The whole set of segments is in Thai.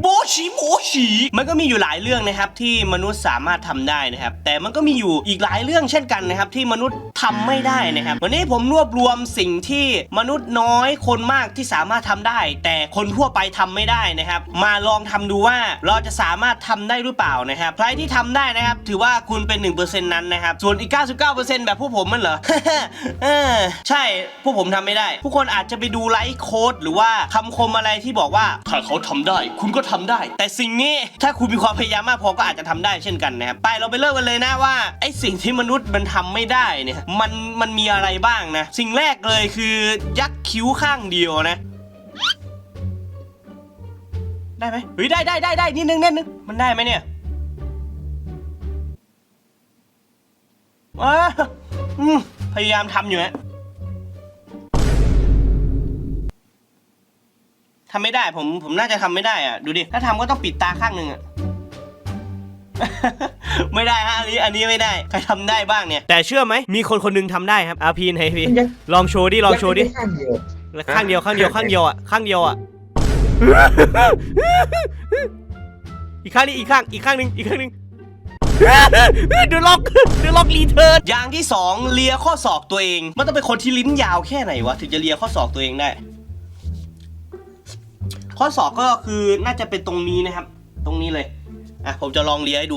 โบชีโบชีมันก็มีอยู่หลายเรื่องนะครับที่มนุษย์สามารถทำได้นะครับ แต่มันก็มีอยู่อีกหลายเรื่องเช่นกันนะครับ ที่มนุษย์ทำไม่ได้นะครับ วันนี้ผมรวบรวมสิ่งที่มนุษย์น้อยคนมากที่สามารถทำได้ แต่คนทั่วไปทำไม่ได้นะครับ มาลองทำดูว่าเราจะสามารถทำได้หรือเปล่านะครับ ใครที่ทำได้นะครับ ถือว่าคุณเป็น1%นั้นนะครับ ส่วนอีก 99%แบบพวกผมมันเหรอ เออใช่พวกผมทำไม่ได้ ผู้คนอาจจะไปดูไลฟ์โค้ดหรือว่าคำคมอะไรที่บอกว่าถ้าเขาทำได้ คุณก็ทำได้ แต่สิ่งนี้ถ้าคุณมีความพยายามมากพอก็อาจจะทำได้เช่นกันนะครับไปเราไปเริ่มกันเลยนะว่าไอ้สิ่งที่มนุษย์มันทำไม่ได้เนี่ยมันมันมีอะไรบ้างนะสิ่งแรกเลยคือยักคิ้วข้างเดียวนะได้ไหมเฮ้ยได้ได้ได้ได้นิดนึงนิดนึงมันได้ไหมเนี่ยว้าพยายามทำอยู่ฮะ ทำไม่ได้ผมผมน่าจะทำไม่ได้อะดูดิถ้าทำก็ต้องปิดตาข้างหนึ่งอะไม่ได้ฮะอันนี้อันนี้ไม่ได้ใครทำได้บ้างเนี่ย แต่เชื่อไหมมีคนคนหนึงทำได้ครับอาพีนไฮพีมันยังลองโชว์ดิลองโชว์ดิยัข้างเดียวข้างเดียวข้างเดียวข้างเดียวอะข้างเดียวอะอีกข้างนี้อีกข้างอีกข้างหนึ่งอีกข้างหนึ่งเดือดล็อกเดือดล็อกรีเทิร์นอย่างที่สองเลียข้อศอกตัวเอง มันต้องเป็นคนที่ลิ้นยาวแค่ไหนวะ ถึงจะเลียข้อศอกตัวเองได้ ข้อศอกก็คือน่าจะเป็นตรงนี้นะครับ ตรงนี้เลย อะผมจะลองเลียให้ดู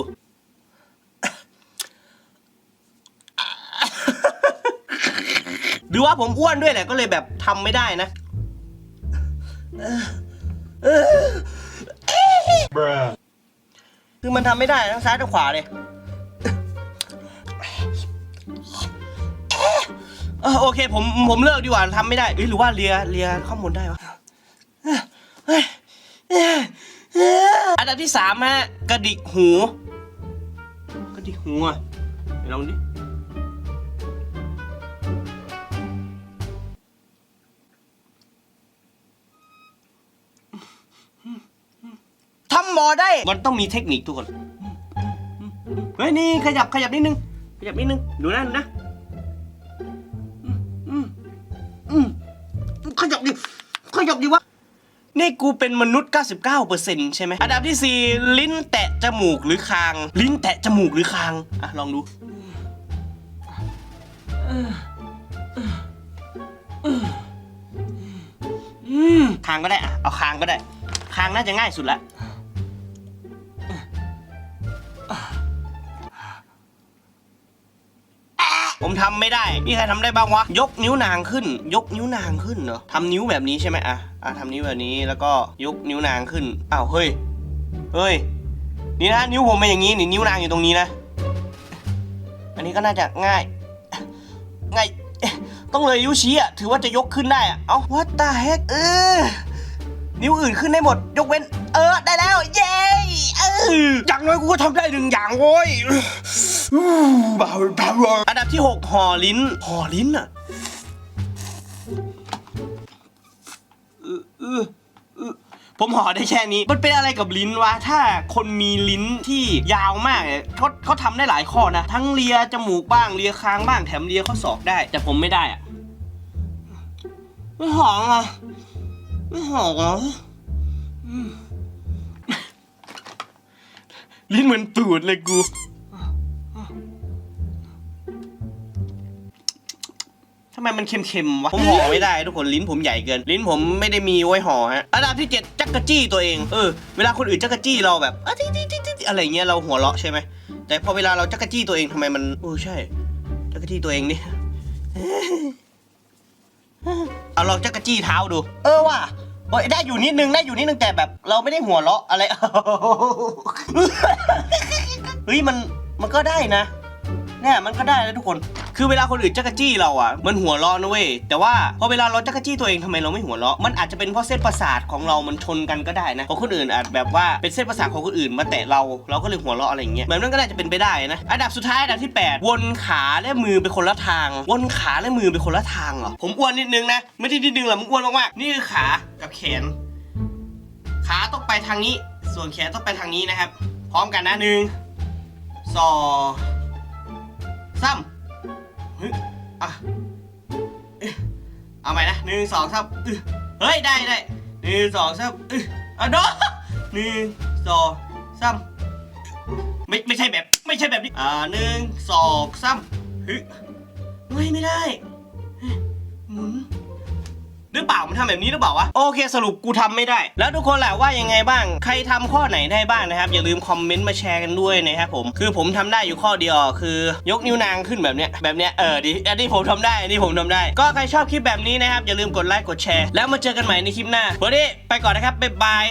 หรือว่าผมอ้วนด้วยแหละก็เลยแบบทำไม่ได้นะคือมันทำไม่ได้ทั้งซ้ายทั้งขวาเลยโอเคผมผมเลิกดีกว่าทำไม่ได้หรือว่าเลียเลียข้อมูลได้วะเฮ้ยอันดับ ที่สามฮะกระดิกหูกระดิกหูอะไหนลองดิทำหมอได้ มันต้องมีเทคนิคทุกคนเฮ้ยนี่ขยับขยับนิดนึง ขยับนิดนึง ดูนะดูนะขยับดิขยับดิวะ นี่กูเป็นมนุษย์ 99%ใช่ไหมอันดับที่ 4 ลิ้นแตะจมูกหรือคาง ลิ้นแตะจมูกหรือคาง อะ ลองดู คางก็ได้อะ เอาคางก็ได้ คางน่าจะง่ายสุดละ มีใครทำได้บ้างวะ ยกนิ้วนางขึ้น ยกนิ้วนางขึ้นเหรอทำนิ้วแบบนี้ใช่ไหมอะอะทำนิ้วแบบนี้แล้วก็ยกนิ้วนางขึ้นอ้าวเฮ้ยเฮ้ยนี่นะนิ้วผมเป็นอย่างนี้นี่นิ้วนางอยู่ตรงนี้นะ อันนี้ก็น่าจะง่ายง่ายต้องเลยนิ้วชี้อะถือว่าจะยกขึ้นได้อะเอ้า what the heck เออนิ้วอื่นขึ้นได้หมด ยกเว้น เออได้แล้ว เย้เอออย่างน้อยกูก็ทำได้หนึ่งอย่างโว้ย อันดับที่ 6ห่อลิ้นห่อลิ้นอะเออเออเออผมห่อได้แค่นี้ มันเป็นอะไรกับลิ้นวะ ถ้าคนมีลิ้นที่ยาวมากเนี่ยเขาเขาทำได้หลายข้อนะ ทั้งเลียจมูกบ้าง เลียคางบ้าง แถมเลียข้อศอกได้ แต่ผมไม่ได้อะไม่หอมอะไม่หอมอะอืมลิ้นเหมือนตูดเลยกู ไมมันเค็มๆวะผมห่อไม่ได้ทุกคนลิ้นผมใหญ่เกิน ลิ้นผมไม่ได้มีไว้ห่อฮะอันดับที่ 7 จักกะจี้ตัวเองเออเวลาคนอื่นจักกะจี้เราแบบอะไรเงี้ยเราหัวเราะใช่ไหมแต่พอเวลาเราจักกะจี้ตัวเองทำไมมันเออใช่จักกะจี้ตัวเองนี่เอาลองจักกะจี้เท้าดู เออว่ะโอ้ยได้อยู่นิดนึงได้อยู่นิดนึงแต่แบบ เราไม่ได้หัวเราะอะไรเฮ้ยมันมันก็ได้นะ เนี่ยมันก็ได้นะทุกคน คือเวลาคนอื่นจักรจี้เราอะมันหัวเราะนะเว้ยแต่ว่าพอเวลาเราจักรจี้ตัวเองทำไมเราไม่หัวเราะมันอาจจะเป็นเพราะเส้นประสาทของเรามันชนกันก็ได้นะของคนอื่นอาจแบบว่าเป็นเส้นประสาทของคนอื่นมาแตะเราเราก็เลยหัวเราะอะไรอย่างเงี้ยแบบนั้นก็น่าจะเป็นไปได้นะอันดับสุดท้ายอันดับที่ 8 วนขาและมือไปคนละทาง วนขาและมือไปคนละทางเหรอผมอ้วนนิดนึงนะไม่ได้นิดนึงหรอกมึงอ้วนมากๆนี่คือขากับแขน ขาต้องไปทางนี้ ส่วนแขนต้องไปทางนี้นะครับ พร้อมกันนะหนึ่งสอง สามเฮ้ยอะเอ๊ะเอาใหม่นะหนึ่งสองสามอึเฮ้ยได้ได้หนึ่งสองสามเอ้ยอะโดนหนึ่งสองสามไม่ไม่ใช่แบบไม่ใช่แบบนี้อ่าหนึ่งสองสามเฮ้ยไม่ไม่ได้หมุน หรือเปล่ามันทำแบบนี้หรือเปล่าวะโอเคสรุปกูทำไม่ได้ แล้วทุกคนแหละว่ายังไงบ้าง ใครทำข้อไหนได้บ้างนะครับ อย่าลืมคอมเมนต์มาแชร์กันด้วยนะครับผมคือผมทำได้อยู่ข้อเดียวคือยกนิ้วนางขึ้นแบบเนี้ยแบบเนี้ยเออดีอันนี้ผมทำได้อันนี้ผมทำได้ ก็ใครชอบคลิปแบบนี้นะครับอย่าลืมกดไลค์กดแชร์แล้วมาเจอกันใหม่ในคลิปหน้าวันนี้ไปก่อนนะครับบ๊ายบาย